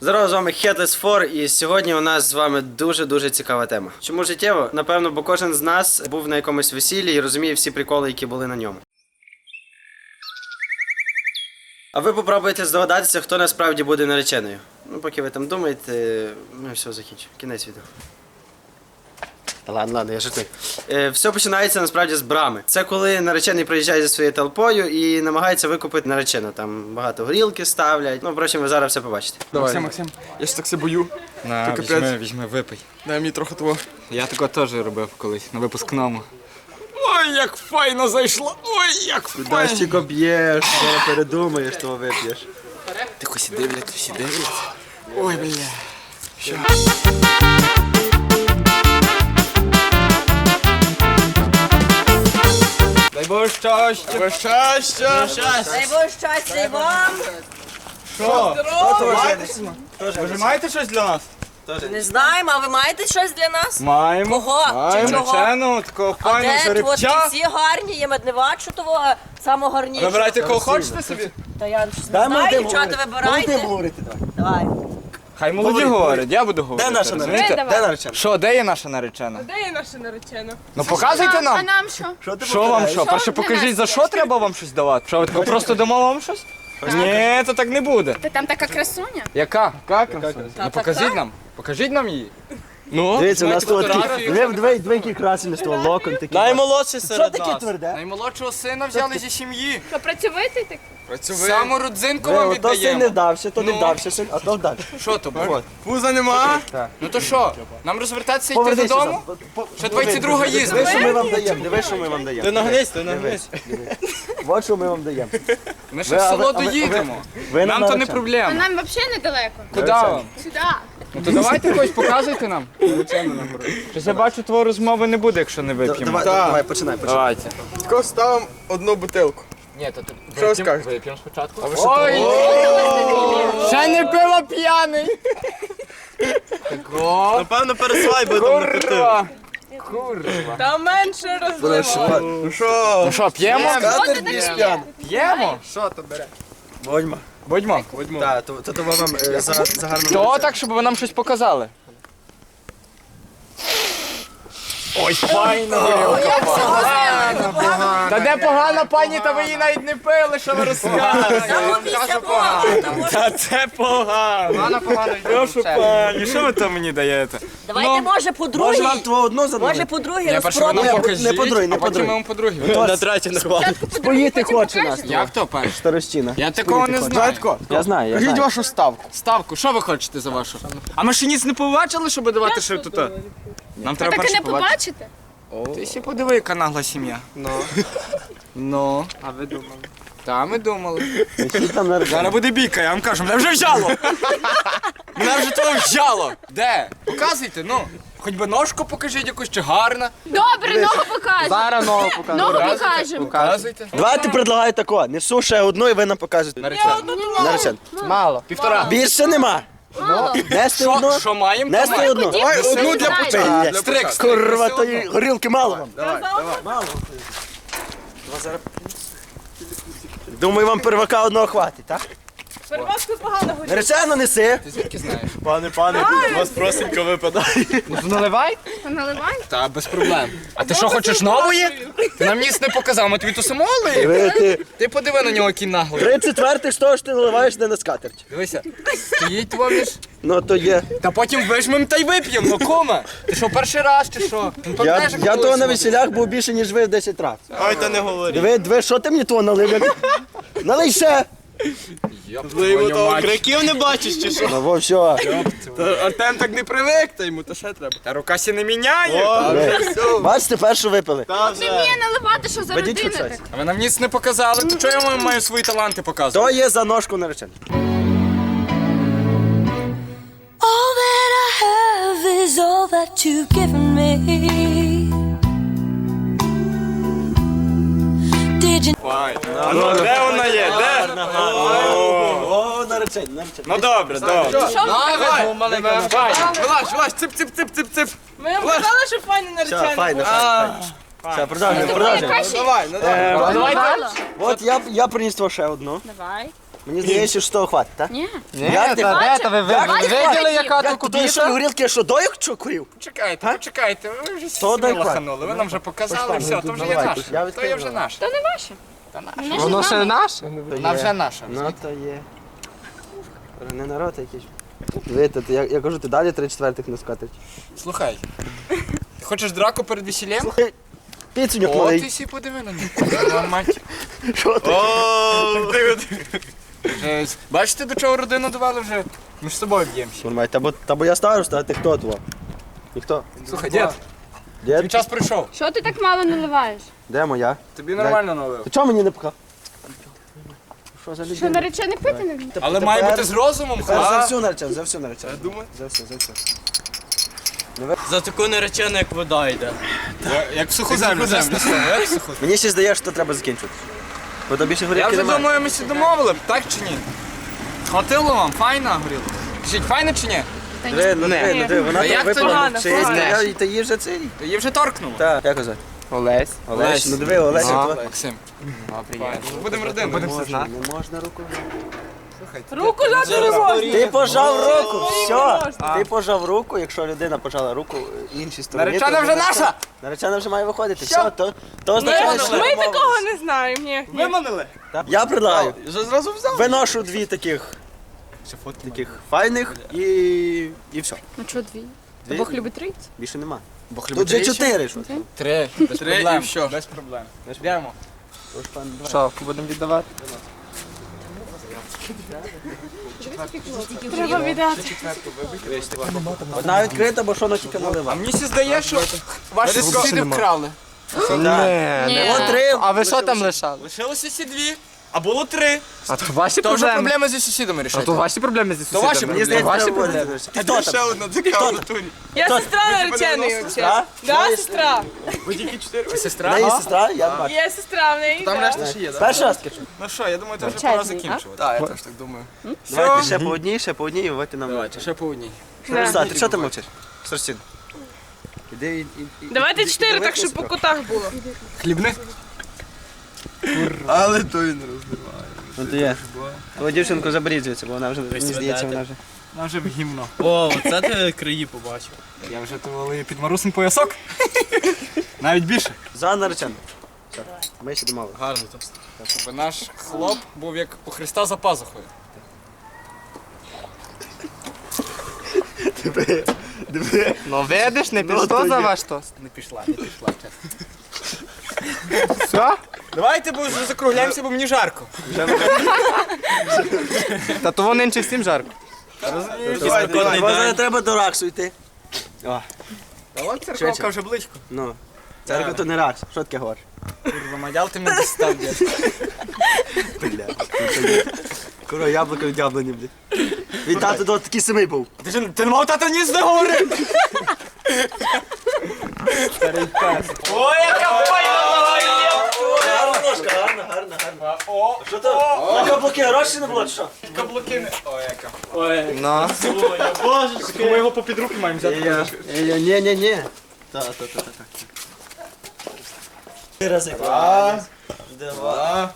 Здорово, з вами Headless 4 і сьогодні у нас з вами дуже-дуже цікава тема. Чому життєво? Напевно, бо кожен з нас був на якомусь весіллі і розуміє всі приколи, які були на ньому. А ви попробуєте здогадатися, хто насправді буде нареченою. Ну, поки ви там думаєте, ну все, закінчу. Кінець відео. Ладно, ладно, я жартую. Е, все починається насправді з брами. Це коли наречений приїжджає зі своєю толпою і намагається викупити наречену. Там багато горілки ставлять. Ну, впрочем, ви зараз все побачите. Максим, Максим, я ж так все бою. На, візьми, візьми, випий. Дай мені трохи того. Я такого теж робив колись на випускному. Ой, як файно зайшло! Ой, як файно! Дащико б'єш, скоро передумаєш, того вип'єш. Тихо сі дивляться, всі дивляться. Ой, бля. Боже щастя! Бо щастя! Дай Боже щастя і вам. Ви маєте щось для нас? Не знаємо, а ви маєте щось для нас? Маємо. Кого? Чи Маємо чого? наречену, такого А файного де от жеребця. всі гарні, є медневачу того самого гарнішого. Вибирайте кого хочете собі. Та я ж не знаю, дівчата, вибирайте. говорити, Давай. Хай молоді говорять, я буду говорити. Де наша розумієте? наречена? Де наречена? Що, де є наша наречена? Де є наша наречена? Ну показуйте А нам. нам що? Що ти Що вам що? Перше для покажіть, нас за що треба вам щось давати? Що ви тако просто дамо вам щось? Ні, то так не буде. Та там така красуня. Яка? Яка? Ну покажіть нам. Покажіть нам її. Ну, Дивіться, у нас тут фотографію. такі, дві, дві, дві красені з того локон такі. Наймолодший Що серед таке нас. тверде? Наймолодшого сина взяли зі сім'ї. Що працьовитий так? Працює. Саму родзинку вам ото син не віддаємо. то не Ну. вдався син, а то вдався. Що то було? Пуза нема. Ну то що? Нам розвертатися і йти Повернися додому? сам. По- Ще 22 Диви, їздить. що ми вам даємо, диви, що ми вам даємо. Ти нагнись, ти нагнись. От що ми вам даємо. Ми ще Ви- в а ви- село а ви- доїдемо. Ви Нам то не наречені. А проблема. нам взагалі недалеко. Куди вам? Сюди. Ну то давайте когось показуйте нам. Щось я бачу, твоєї розмови не буде, якщо не вип'ємо. Давай, давай, починай, починай. Давайте. Тако ставимо одну бутилку. Ні, то ти Що ви скажете? вип'ємо спочатку. Ой! Ще не пиво п'яний! Напевно, пересвай би Курва! Курва. Та менше розливо. Ну що? Ну що, п'ємо? Катер більш п'ян. П'ємо? Що то бере? Будьмо. Будьмо. Так, то, то, то вам е, за, за гарну То так, щоб ви нам щось показали. Ой, файно! Та де погана пані, та ви її навіть не пили, що ви розказуєте. Тому що- Та це погано. Погано, погано. Прошу пані, що ви там мені даєте? Давайте, може, по Може другій. вам твого одну Може, замовити? по другій Я перше ви нам розпробуємо. не подруй, не а подруй. ми вам по другій. На третій не хватить. Споїти хоче нас. Як то перше? Старощина. Я такого не знаю. Я знаю, я Кажіть знаю. вашу ставку. Ставку, що ви хочете за вашу? А ми ще ніц не побачили, щоб давати ще тут. Нам треба Так і перше не побачити. побачите. Ти ще подиви, яка нагла сім'я. Ну. Ну. А ви думали? Та ми думали. Зараз буде бійка, я вам кажу, мене вже взяло. Мене вже того взяло. Де? Показуйте, ну. Хоч би ножку покажіть якусь чи гарна. Добре, ногу покажемо. Зараз покажу. Ногу покажемо. Показуйте. Давайте предлагаю тако. Несу ще одну і ви нам покажете. Наречен. Мало. Півтора. Більше нема. Нести Що, одну? що маємо? то Нести маємо. одну. Давай одну для Знаєш. початку. Стрик, стрик. Курва, тої одно. горілки мало вам. Давай, давай. Думаю, вам первака одного хватить, так? Перватку погано горіть. Наречено неси. Ти звідки знаєш? Пане, пане, вас просенько випадає. Ну то наливай. Наливай. Та без проблем. А ти що хочеш нової? Ти нам ніс не показав, ми тобі ту саму лиємо. Ти Ти подиви на нього, який наглий. три четвертих з того, що ти наливаєш не на скатерть. Дивися, стоїть між. Ну то є. Та потім вижмем та й вип'ємо, ну кома. Ти що, перший раз чи що? Ну, Я, пам'ятаєш, як я того на весілях був більше, ніж ви в 10 разів. Ой, та не говори. Диви, диви, що ти мені того налив? Налий ще. Йому того криків не бачиш чи що? Ну, во, все. Та Артем так не привик, та йому то ще треба. Та рука сі не міняє. О, вже все. Бачите, першу випили. Та Не вже. вміє наливати, що за Ведіть щось. так. А ви нам ніц не показали, то чого я вам маю свої таланти показувати? То є за ножку наречений. All that I have is all that you've given me. Did you А ну, де вона є? Де? О, наречений, наречений. Ну добре, добре. Давай, вилазь, вилазь, цип, цип, цип, цип, цип. Ми вам казали, що файно Все, файно, файно. Все, продовжуємо, продовжуємо. Давай, ну давай. Давайте. От я, я приніс вам ще одну. Давай. Мені здається, що того хватить, так? Ні. Ні, Як ти та де, та ви ви- Давай, ви виділи, яка Як тут куди що кубіша? горілки, що доїк що курив? Почекайте, почекайте, ви вже всі дай лоханули, ви нам вже показали, все, то вже є давай, наше. То є відкрию. вже наше. То не ваше. Воно ще наше? Вона вже наша. Ну то є. Не народ якийсь. Дивіться, я, я кажу, ти далі три четвертих не скатить. Слухай, ти хочеш драку перед весіллям? Слухай, піцюнюк О, ти малий. сі подиви на нього. Мать. Що ти? Жесть. Бачите, до чого родину довели вже? Ми ж з собою б'ємося. Нормально, та бо, та бо я староста, а ти хто твого? Ніхто. Слухай, дід, твій Дід, час прийшов. Що ти так мало наливаєш? де моя? Тобі нормально налив. Ти чого мені не пхав? Що за Що людина? наречених пити не вміє? Але має бути з розумом, Тепер за ха? всю наречену, за всю наречену. Думаю. За все, за все. За таку наречену, як вода йде. Як в суху землю, чесне слово, як в суху. Мені ще здається, що треба закінчувати. Бо тобі ще Я горілки вже немає. думаю, ми всі домовили, б, так чи ні? Хватило вам, файна горілка. Кажіть, файна чи ні? Диви, ну диви, ну диви, вона Та там це випала. погано, Чи погано. я- та її вже цей. Та Її вже торкнуло. Так, як казати? Олесь. Олесь, ну диви, Олесь. А, то- Максим. Будемо родиною. Не можна, не можна руку. Руку жати не можна. Ти пожав руку, все. Ти пожав руку, якщо людина пожала руку іншій стороні. Наречена то вже наша! Наречена вже має виходити. Все, то, то означає, що Ми такого не знаємо. Ні, ні. Виманили. Я предлагаю. Вже зразу взяв. Виношу дві таких. Таких файних і. і все. Ну що дві? Дві? Бог любить трійцю? Більше нема. Бо Тут же чотири. Три. Без Три проблем. і що? Без проблем. Йдемо. Тож. Що, будемо віддавати? Треба віддати. Одна відкрита, бо що воно тільки А мені се здає, що ваші сусіди вкрали. Ні. Три. А ви що там лишали? Лишилося ці дві. А було три. А то ваші То вже проблеми. проблеми зі сусідами А рішать. то ваші проблеми зі сусідами. ваші проблеми. здається, ваші проблеми. Ти хто там? одна така в турі. Я сестра нареченої взагалі. Да, сестра. Ти сестра? Неї сестра, я бачу. Є сестра в неї. Там да. решта ще є, так? Перший раз кажу. Ну що, я думаю, це вже пора Чесний, закінчувати. Так, я теж так думаю. Давайте ще по одній, ще по одній, і вводьте нам. Давайте, ще по одній. Христа, ти що ти мовчиш? Сорсін. Іди, і- і- і- Давайте чотири, так щоб по котах було. Хлібни? Але то він розливає. Ну то є. О, дівчинку заберіть звідси, бо вона вже мені здається, вона вже. Нам вже в гімно. О, оце ти краї побачив. Я вже тували під марусом поясок. Навіть більше. За наречену. Все, ми ще домовили. Гарно тост. Щоб наш хлоп був як у Христа за пазухою. Ну видиш, не пішло за ваш тост. Не пішла, не пішла, чесно. Все? Давайте, бо вже закругляємося, бо мені жарко. Та того нинче всім жарко. Може треба до Раксу йти. О, Та от церковка вже близько. ну. Церква то не Ракс. Що таке говориш? Курва, мадял ти мене дістав. Бля. Куро, яблуко від яблуні, блядь. Він тато до такий самий був. Ти ж ти не мав тата ніс не говорив. Ой, яка файна Гарна ложка, гарна, гарна, гарна. О, Що то? На каблуки гроші не було, чи що? каблуки не... Ой, яка. Ну. Ми його попід руки маємо взяти. Ні, ні, ні. Та, та, та, та. Три рази. Раз, два.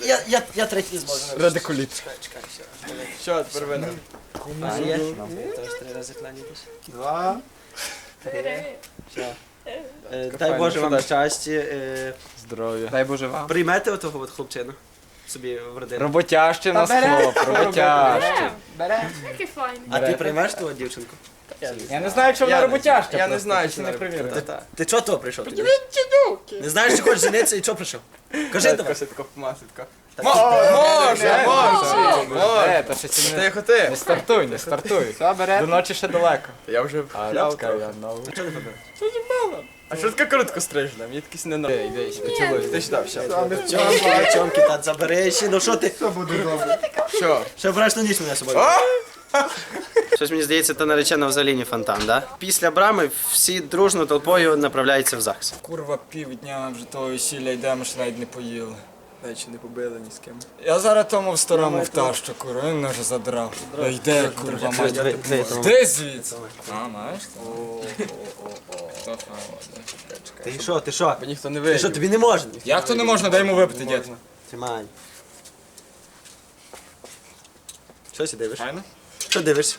Я, я, я третій не зможу. Радикуліт. Що, тепер ви? А, є? Теж три рази кланятись. Два. Е, Дай Боже вам щастя. е, Здоров'я. Дай Боже вам. Приймете отого от хлопчину собі в родину. Роботящий нас хлоп, роботящий. Який файний. А ти приймеш того дівчинку? Я не знаю, чи вона роботяща. Я не просто, знаю, чи не перевірив. Ти чого того прийшов тоді? Не знаєш, що хочеш женитися і чого прийшов? Кажи давай. Коситко помаситко. Може, може. Е, та ще це не... Тихо ти. Не стартуй, не стартуй. Все? До ночі ще далеко. Я вже А рядка трохи. я нов. А що таке коротко стрижена? Мені такий не на. Іди, іди, поцілуй. Ти сюди, все. Чомки, чомки, та забери ще, ну що ти? Що? Ще врешну ніч мене з собою. Щось мені здається, та наречена взагалі не фонтан, да? Після брами всі дружно толпою направляються в ЗАГС. Курва, півдня вже того весілля йдемо, що навіть не поїли. Навіть не побили ні з ким. Я зараз тому в старому втащу, курва, він мене вже задрав. Да йде, курва, мать. Диви, звідси? А, маєш? Ти що, ти що? Ніхто не Ти що, вийде. тобі не можна? Як то не можна, дай йому випити, дід. Тримай. Що ти дивиш? Файно? Що дивишся?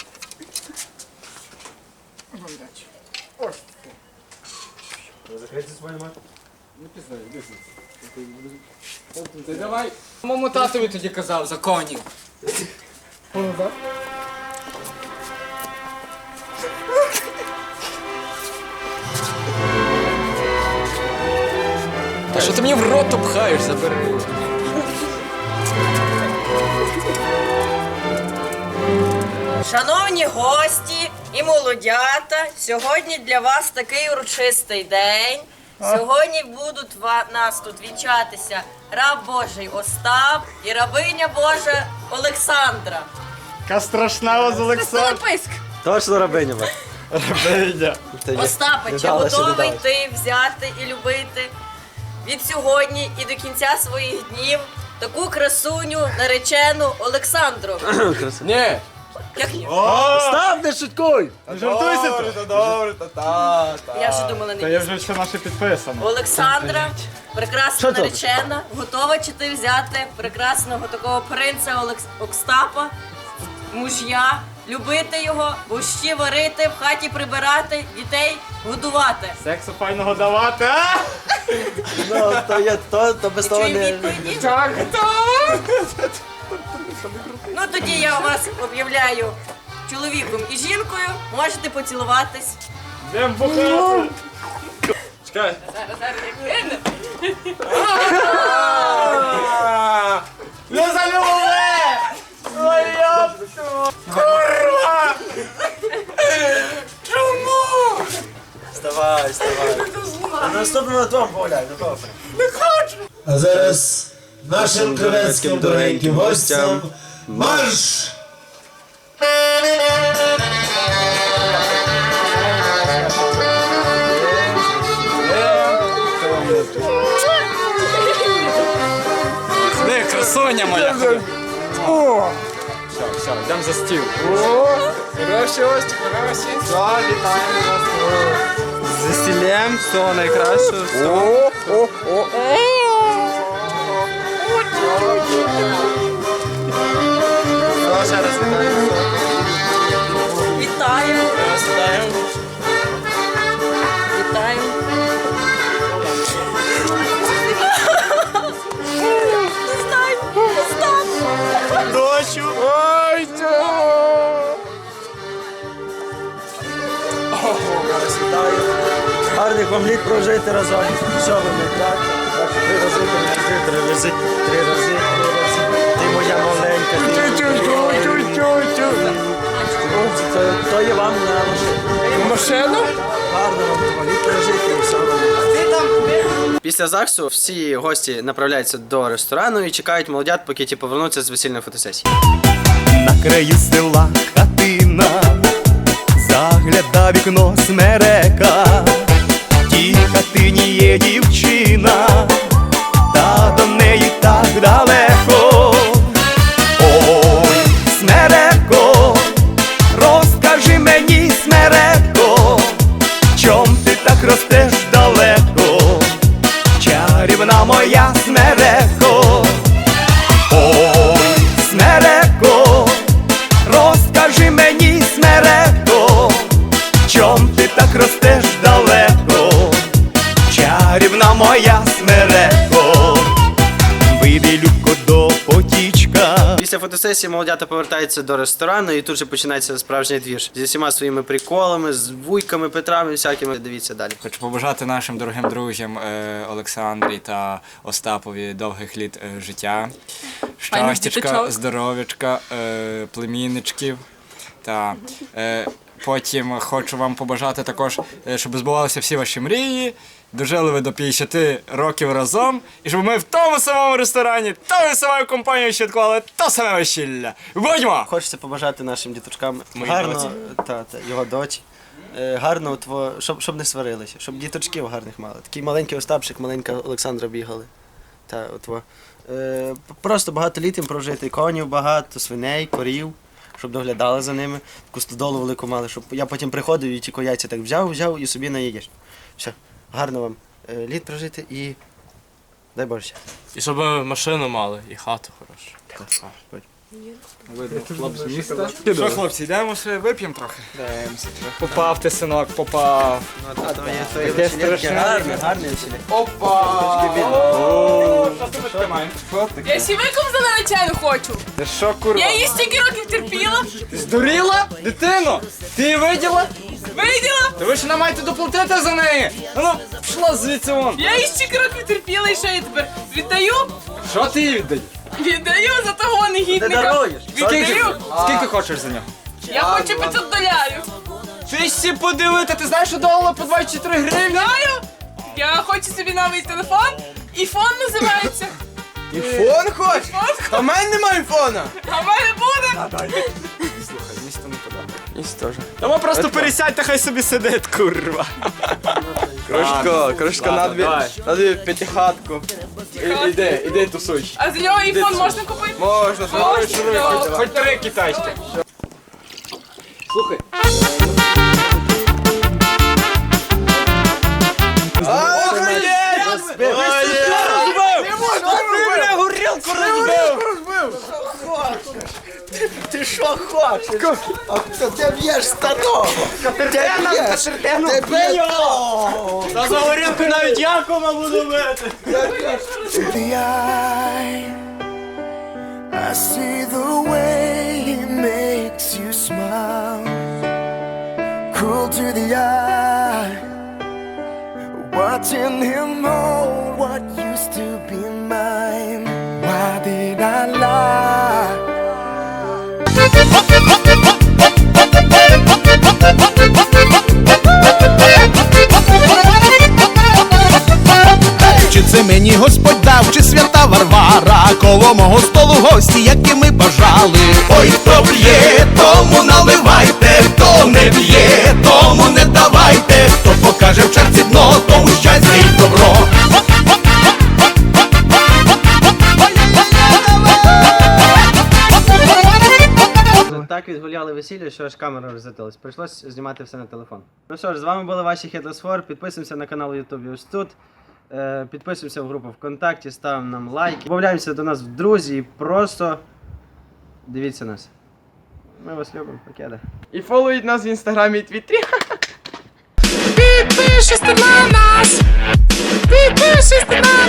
Ти давай. Моєму татові тоді казав за конів. Та що ти мені в рот пхаєш, забери. Шановні гості і молодята, сьогодні для вас такий урочистий день. Сьогодні будуть нас тут вінчатися раб Божий Остап і рабиня Божа Олександра. Яка страшна з Олександр. Писк. Точно рабиня. Рабиня. Остапе, чи готовий ти взяти і любити від сьогодні і до кінця своїх днів таку красуню наречену Олександру? Ні. Як ні? Став, не шуткуй! Жартуйся. Добре, добре, та та та. Я вже думала Та не я вже все наше підписано. Олександра, прекрасна Що тут? наречена, готова чи ти взяти прекрасного такого принца Олекс... Окстапа, муж'я, любити його, борщі варити, в хаті прибирати, дітей годувати. Сексу файного давати, а? Ну, то є, то, то без того Чуємо не... відповіді? Так, так. Ну тоді я вас об'являю чоловіком і жінкою. Можете поцілуватись. Йдем бухати. Чекай. Не залюбе! Йопту! Курва! Чому? Вставай, вставай. На наступному на тому погуляй, на тому. А зараз нашим кривецьким дорогеньким гостям марш! Де красуня моя? Все, все, йдемо за стіл. Хороші ось, хороші. Так, вітаємо вас. З весіллям, всього найкращого. О, о, о. Вітаємо. Вітаю! Вітаю! Дочу. Ой, Гарних вам літ прожити разом. Що ви не так? Так, три рази, три рази, три рази. То, є вам на машину. Машину? Гарно вам того і все. Після ЗАГСу всі гості направляються до ресторану і чекають молодят, поки ті повернуться з весільної фотосесії. На краю села хатина, загляда вікно смерека, в тій хатині є дівчина, та до неї так далеко. Моя смереко. Фотосесії молодята повертаються до ресторану і тут же починається справжній двір зі всіма своїми приколами, з вуйками, Петрами, всякими. Дивіться далі. Хочу побажати нашим дорогим друзям е, Олександрі та Остапові довгих літ е, життя, щастячка, здоров'ячка, е, племінничків. Та е, потім хочу вам побажати також, е, щоб збувалися всі ваші мрії. Дожили ви до 50 років разом, і щоб ми в тому самому ресторані, тою самою компанією святкували то саме весілля. Будьмо! Хочеться побажати нашим діточкам гарно, та, та, його дочі. е, Гарно, тво, щоб, щоб не сварилися, щоб діточків гарних мали. Такий маленький Остапчик, маленька Олександра бігали. Та, от. Е, просто багато літ їм прожити, конів багато, свиней, корів, щоб доглядали за ними, таку стодолу велику мали, щоб я потім приходив і тільки яйця так взяв, взяв і собі наїдеш. Все, гарно вам е, літ прожити і дай Боже. І щоб машину мали, і хату хорошу. Так. Видно, хлоп з міста. Що, хлопці, йдемо ще вип'ємо трохи? Попав ти, синок, попав. Ну, Таке страшне. гарне, гарне. Опа! Що ти тримаєш? Я сівиком за наречену хочу. Ти що, курва? Я її стільки років терпіла. Ти здуріла? Дитино? Ти її виділа? Виділа? Та ви ж не маєте доплатити за неї! Ну, пішла звідси вон! Я її стільки років терпіла і що я тепер віддаю? Що ти їй віддай? Віддаю за того Ти негідника. даруєш. Скільки, Віддаю. скільки хочеш за нього? Я хочу 500 долярів. Ти всі подивити, ти знаєш, що долар по 24 гривні? Знаю. Я хочу собі новий телефон. І фон називається. Фон хочеш? Та в мене немає фона. А в мене буде. Слухай. Ніс теж. Тому просто пересядьте, хай собі сидить, курва. Кружко, кружко на дві, на дві п'ятихатку. І- Іди, іди тусуй. А за нього і можна купити? Можна, Можна. шуруй, Хоч три китайські. Слухай. Ти що хочеш? А хто ти б'єш старого? Ти б'єш? Ти б'єш? Та за горілку навіть Якова буду бити. the eye. I see the way he makes you smile. Cruel to the eye. Watching him hold what used to be mine. Why did I lie? Чи це мені Господь дав, чи свята Варвара, коло мого столу гості, які ми бажали. Ой, хто п'є, тому наливайте, хто не п'є, тому не давайте, хто покаже в черці що аж камера розлетілась. Прийшлось знімати все на телефон. Ну що ж, з вами були ваші Headless Four. Підписуємося на канал YouTube ось тут. Е, Підписуємося в групу ВКонтакті, ставимо нам лайки. Добавляємося до нас в друзі і просто дивіться нас. Ми вас любимо, покеда. І фоловіть нас в інстаграмі і твіттері. Підпишись на нас. Підпишись на нас.